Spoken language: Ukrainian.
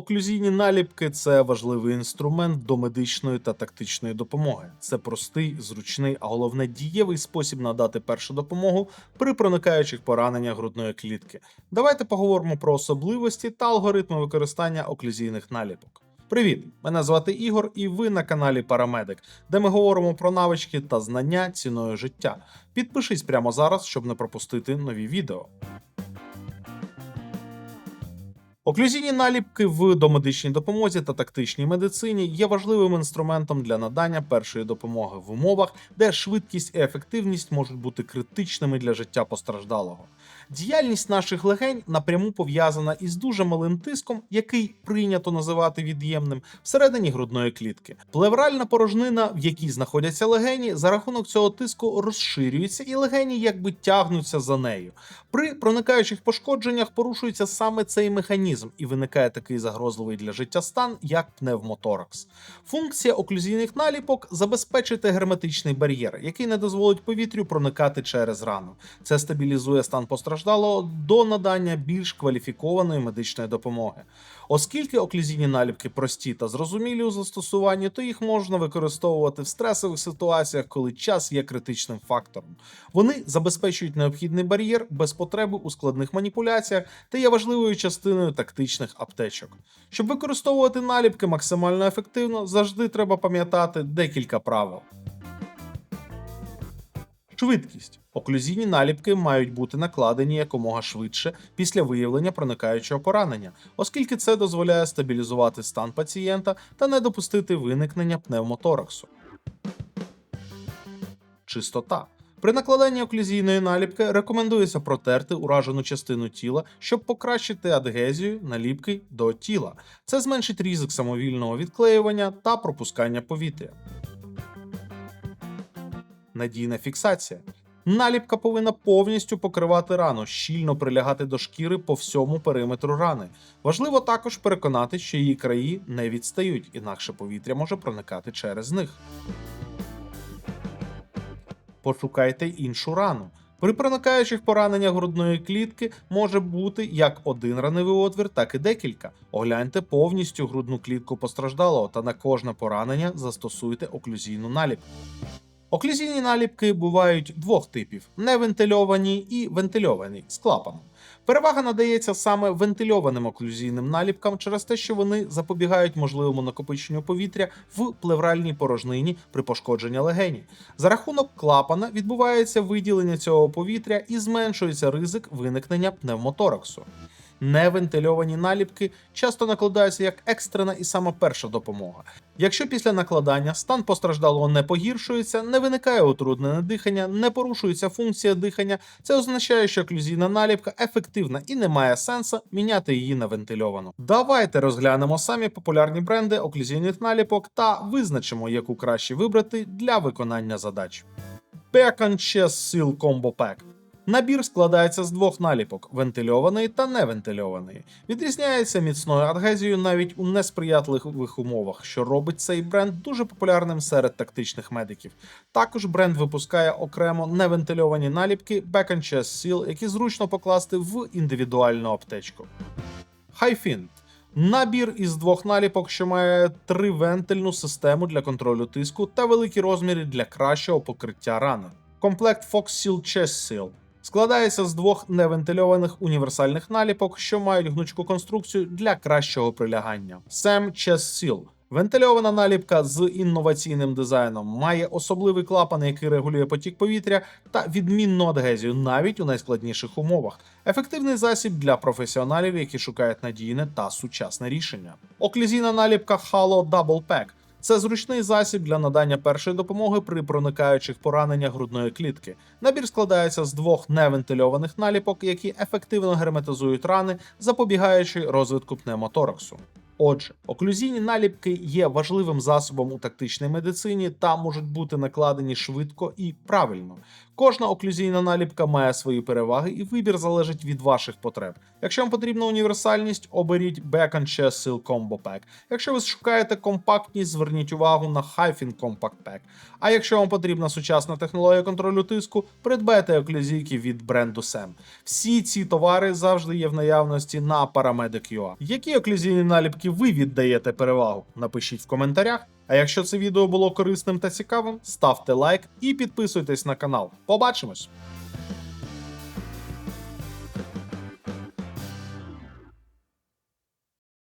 Оклюзійні наліпки це важливий інструмент до медичної та тактичної допомоги. Це простий, зручний, а головне дієвий спосіб надати першу допомогу при проникаючих пораненнях грудної клітки. Давайте поговоримо про особливості та алгоритми використання оклюзійних наліпок. Привіт! Мене звати Ігор, і ви на каналі Парамедик, де ми говоримо про навички та знання ціною життя. Підпишись прямо зараз, щоб не пропустити нові відео. Оклюзійні наліпки в домедичній допомозі та тактичній медицині є важливим інструментом для надання першої допомоги в умовах, де швидкість і ефективність можуть бути критичними для життя постраждалого. Діяльність наших легень напряму пов'язана із дуже малим тиском, який прийнято називати від'ємним всередині грудної клітки. Плевральна порожнина, в якій знаходяться легені, за рахунок цього тиску розширюється, і легені якби тягнуться за нею. При проникаючих пошкодженнях порушується саме цей механізм, і виникає такий загрозливий для життя стан, як пневмоторакс. Функція оклюзійних наліпок забезпечити герметичний бар'єр, який не дозволить повітрю проникати через рану. Це стабілізує стан постраждалого до надання більш кваліфікованої медичної допомоги. Оскільки оклюзійні наліпки прості та зрозумілі у застосуванні, то їх можна використовувати в стресових ситуаціях, коли час є критичним фактором. Вони забезпечують необхідний бар'єр без потреби у складних маніпуляціях та є важливою частиною тактичних аптечок. Щоб використовувати наліпки максимально ефективно, завжди треба пам'ятати декілька правил. Швидкість. Оклюзійні наліпки мають бути накладені якомога швидше після виявлення проникаючого поранення, оскільки це дозволяє стабілізувати стан пацієнта та не допустити виникнення пневмотораксу. Чистота. При накладанні оклюзійної наліпки рекомендується протерти уражену частину тіла, щоб покращити адгезію наліпки до тіла. Це зменшить ризик самовільного відклеювання та пропускання повітря. Надійна фіксація. Наліпка повинна повністю покривати рану, щільно прилягати до шкіри по всьому периметру рани. Важливо також переконати, що її краї не відстають, інакше повітря може проникати через них. Пошукайте іншу рану. При проникаючих пораненнях грудної клітки може бути як один раневий отвір, так і декілька. Огляньте повністю грудну клітку постраждалого та на кожне поранення застосуйте оклюзійну наліпку. Оклюзійні наліпки бувають двох типів: невентильовані і вентильовані з клапаном. Перевага надається саме вентильованим оклюзійним наліпкам через те, що вони запобігають можливому накопиченню повітря в плевральній порожнині при пошкодженні легені. За рахунок клапана відбувається виділення цього повітря і зменшується ризик виникнення пневмотораксу. Невентильовані наліпки часто накладаються як екстрена і сама перша допомога. Якщо після накладання стан постраждалого не погіршується, не виникає утруднене дихання, не порушується функція дихання, це означає, що оклюзійна наліпка ефективна і не має сенсу міняти її на вентильовану. Давайте розглянемо самі популярні бренди оклюзійних наліпок та визначимо, яку краще вибрати для виконання задач. Beacon Chest Seal Combo Pack Набір складається з двох наліпок вентильований та невентильований. Відрізняється міцною адгезією навіть у несприятливих умовах, що робить цей бренд дуже популярним серед тактичних медиків. Також бренд випускає окремо невентильовані наліпки Back and Chest Seal, які зручно покласти в індивідуальну аптечку. Highfint Набір із двох наліпок, що має тривентильну систему для контролю тиску та великі розміри для кращого покриття рани. Комплект Fox Seal Chest Seal складається з двох невентильованих універсальних наліпок, що мають гнучку конструкцію для кращого прилягання. Chest Seal Вентильована наліпка з інноваційним дизайном має особливий клапан, який регулює потік повітря та відмінну адгезію навіть у найскладніших умовах. Ефективний засіб для професіоналів, які шукають надійне та сучасне рішення. Оклюзійна наліпка Halo Double Pack це зручний засіб для надання першої допомоги при проникаючих пораненнях грудної клітки. Набір складається з двох невентильованих наліпок, які ефективно герметизують рани, запобігаючи розвитку пневмотораксу. Отже, оклюзійні наліпки є важливим засобом у тактичній медицині та можуть бути накладені швидко і правильно. Кожна оклюзійна наліпка має свої переваги, і вибір залежить від ваших потреб. Якщо вам потрібна універсальність, оберіть Back and Chest Seal Combo Pack. Якщо ви шукаєте компактність, зверніть увагу на Hyphen Compact Pack. А якщо вам потрібна сучасна технологія контролю тиску, придбайте оклюзійки від бренду SEM. Всі ці товари завжди є в наявності на Paramedic.ua. Які оклюзійні наліпки ви віддаєте перевагу? Напишіть в коментарях. А якщо це відео було корисним та цікавим, ставте лайк і підписуйтесь на канал. Побачимось!